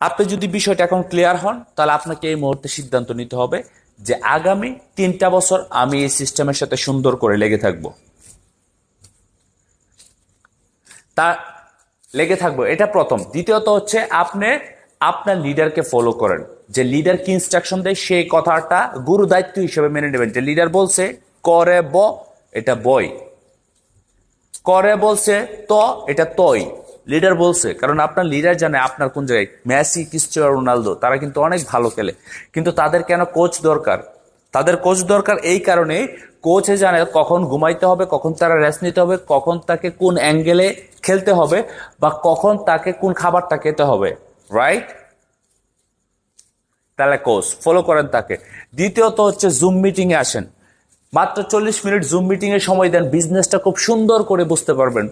আপনি যদি বিষয়টা এখন ক্লিয়ার হন, তাহলে আপনাকে এই মুহূর্তে সিদ্ধান্ত নিতে হবে যে আগামী তিনটা বছর আমি এই সিস্টেমের সাথে সুন্দর করে লেগে থাকব। তা লেগে থাকব, এটা প্রথম। দ্বিতীয়ত হচ্ছে আপনি আপনার লিডারকে ফলো করেন। যে লিডার কি ইনস্ট্রাকশন দেয়, সেই কথাটা গুরু দায়িত্ব হিসেবে মেনে নেবেন। যে লিডার বলছে, করে ব, এটা বই। করে বলছে, ত, এটা তই। লিডার বলছে, কারণ আপনার লিডার জানে আপনার কোন জায়গায় মেসি, ক্রিস্টিয়ানো রোনালদো, তারা কিন্তু অনেক ভালো খেলে। কিন্তু তাদের কেন কোচ দরকার? তাদের কোচ দরকার এই কারণে কোচে জানে কখন ঘুমাইতে হবে, কখন তারা রেস্ট নিতে হবে, কখন তাকে কোন অ্যাঙ্গেলে খেলতে হবে, বা কখন তাকে কোন খাবারটা খেতে হবে রাইট তাহলে কোচ ফলো করেন তাকে। দ্বিতীয়ত হচ্ছে জুম মিটিংয়ে আসেন। মাত্র চল্লিশ মিনিট জুম মিটিং এর সময় দেন বিজনেসটা খুব সুন্দর করে বুঝতে পারবেন।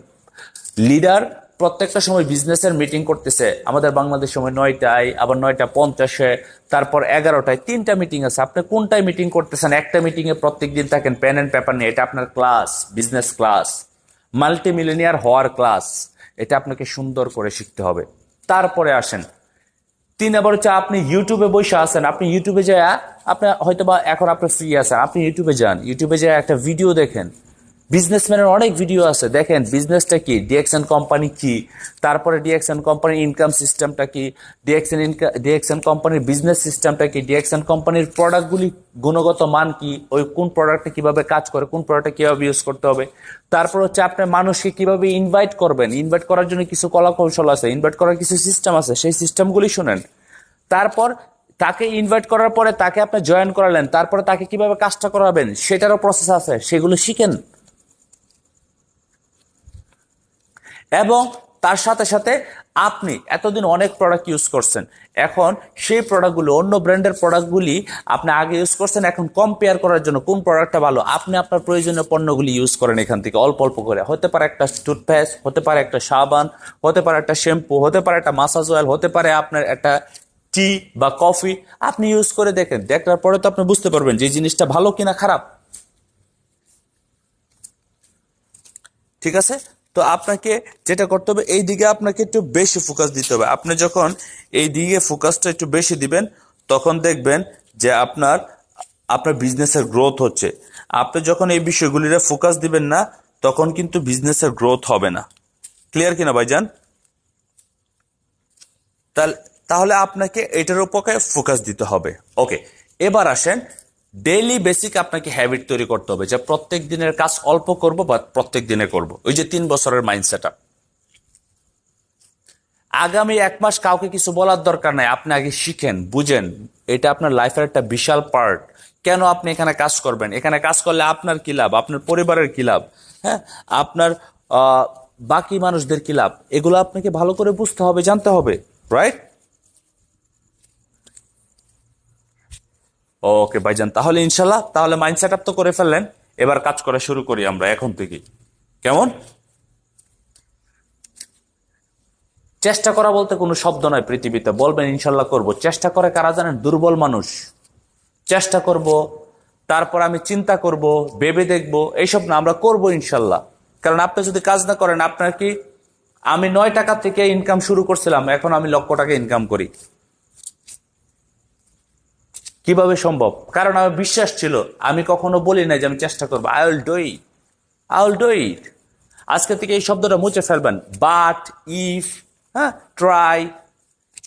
লিডার প্রত্যেকটা সময় বিজনেসের মিটিং করতেছে। আমাদের বাংলাদেশ সময় নয়টায়, আবার নয়টা পঞ্চাশে, তারপর এগারোটায় তিনটা মিটিং আছে। আপনি কোনটায় মিটিং করতেছেন? একটা মিটিং এ প্রত্যেক দিন থাকেন পেন অ্যান্ড পেপার নিয়ে। এটা আপনার class business class multi millionaire হওয়ার ক্লাস এটা আপনাকে সুন্দর করে শিখতে হবে। তারপরে আসেন। তিন নাম্বার হচ্ছে আপনি ইউটিউবে বসে আছেন। আপনি ইউটিউবে যায়, আপনি হয়তো বা এখন আপনি ফ্রি আছেন। আপনি ইউটিউবে যান। ইউটিউবে যায় একটা ভিডিও দেখেন। বিজনেসম্যানের অনেক ভিডিও আছে। দেখেন বিজনেসটা কি? ডিএক্সএন কোম্পানি কি? তারপরে ডিএক্সএন কোম্পানির ইনকাম সিস্টেমটা কি? ডিএক্সএন ইনকাম ডিএক্সএন কোম্পানির বিজনেস সিস্টেমটা কি? ডিএক্সএন কোম্পানির প্রোডাক্টগুলি গুণগত মান কি? ওই কোন প্রোডাক্টটা কীভাবে কাজ করে? কোন প্রোডাক্টটা কীভাবে ইউজ করতে হবে? তারপর হচ্ছে আপনার মানুষকে কীভাবে ইনভাইট করবেন? ইনভাইট করার জন্য কিছু কলা কৌশল আছে। ইনভাইট করার কিছু সিস্টেম আছে। সেই সিস্টেমগুলি শুনেন। তারপর তাকে ইনভাইট করার পরে তাকে আপনি জয়েন করালেন। তারপরে তাকে কীভাবে কাজটা করাবেন? সেটারও প্রসেস আছে। সেগুলো শিখেন। এবং তার সাথে সাথে আপনি এতদিন অনেক প্রোডাক্ট ইউজ করছেন। এখন সেই প্রোডাক্টগুলো অন্য ব্র্যান্ডের প্রোডাক্টগুলি আপনি আগে ইউজ করছেন, এখন কম্পেয়ার করার জন্য কোন প্রোডাক্টটা ভালো, আপনি আপনার প্রয়োজনীয় পণ্যগুলি ইউজ করেন এখান থেকে, অল্প অল্প করে। হতে পারে একটা টুথপেস্ট হতে পারে একটা সাবান, হতে পারে একটা শ্যাম্পু হতে পারে একটা মাসাজ অয়েল হতে পারে আপনার একটা টি বা কফি আপনি ইউজ করে দেখেন, দেখার পরে তো আপনি বুঝতে পারবেন যে জিনিসটা ভালো কিনা খারাপ। ঠিক আছে? তো আপনাকে যেটা করতে হবে, এই দিকে আপনাকে একটু বেশি ফোকাস দিতে হবে। আপনি যখন এই দিকে ফোকাসটা একটু বেশি দিবেন, তখন দেখবেন যে আপনার আপনার বিজনেসের গ্রোথ হচ্ছে। আপনি যখন এই বিষয়গুলিরে ফোকাস দিবেন না, তখন কিন্তু বিজনেসের গ্রোথ হবে না। ক্লিয়ার কিনা ভাইজান? তাহলে তাহলে আপনাকে এটার উপরে ফোকাস দিতে হবে। ওকে এবার আসেন ডেইলি বেসিক আপনাকে হ্যাবিট তৈরি করতে হবে যে প্রত্যেক দিনের কাজ অল্প করব বা প্রত্যেক দিনে করব। ওই যে তিন বছরের মাইন্ডসেট আপ আগামী এক মাস কাউকে কিছু বলার দরকার নাই। আপনি আগে শিখেন, বুঝেন। এটা আপনার লাইফের একটা বিশাল পার্ট কেন আপনি এখানে কাজ করবেন? এখানে কাজ করলে আপনার কি লাভ? আপনার পরিবারের কি লাভ? হ্যাঁ? আপনার বাকি মানুষদের কি লাভ? এগুলো আপনাকে ভালো করে বুঝতে হবে, জানতে হবে রাইট ওকে, ভাইজান, তাহলে ইনশাল্লাহ, তাহলে মাইন্ড সেট তো করে ফেললেন। এবার কাজ করা শুরু করি আমরা এখন থেকে কেমন? চেষ্টা করা বলতে কোনো শব্দ নয় পৃথিবীতে, বলবেন ইনশাল্লাহ করব। চেষ্টা করে কারা জানেন? দুর্বল মানুষ। চেষ্টা করব, তারপর আমি চিন্তা করব, ভেবে দেখব, এইসব না, আমরা করব ইনশাল্লাহ। কারণ আপনি যদি কাজ না করেন, আপনার কি, আমি নয় টাকা থেকে ইনকাম শুরু করছিলাম, এখন আমি লক্ষ টাকা ইনকাম করি। কীভাবে সম্ভব? কারণ আমার বিশ্বাস ছিল, আমি কখনো বলি না যে আমি চেষ্টা করব। I will do it I will do it আজকে থেকে এই শব্দটা মুছে ফেলবেন। বাট ইফ হ্যাঁ ট্রাই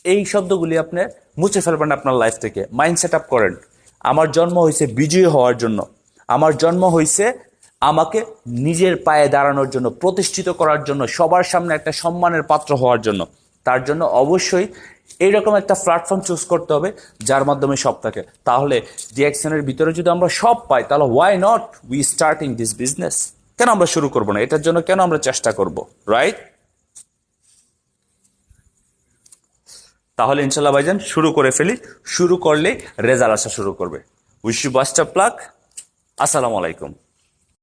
এই শব্দগুলি আপনি মুছে ফেলবেন আপনার লাইফ থেকে। মাইন্ড সেট আপ করেন। আমার জন্ম হয়েছে বিজয়ী হওয়ার জন্য। আমার জন্ম হয়েছে আমাকে নিজের পায়ে দাঁড়ানোর জন্য, প্রতিষ্ঠিত করার জন্য, সবার সামনে একটা সম্মানের পাত্র হওয়ার জন্য। তার জন্য অবশ্যই এইরকম একটা প্ল্যাটফর্ম চুজ করতে হবে, যার মাধ্যমে সব থাকে। তাহলে ডিএক্সএনের ভিতরে যদি আমরা সব পাই, তাহলে why not we starting this business কেন আমরা শুরু করব না? এটার জন্য কেন আমরা চেষ্টা করব রাইট তাহলে ইনশাল্লাহ ভাইজান, শুরু করে ফেলি। শুরু করলে রেজাল্ট আসা শুরু করবে। Wish you best of luck আসসালামু আলাইকুম।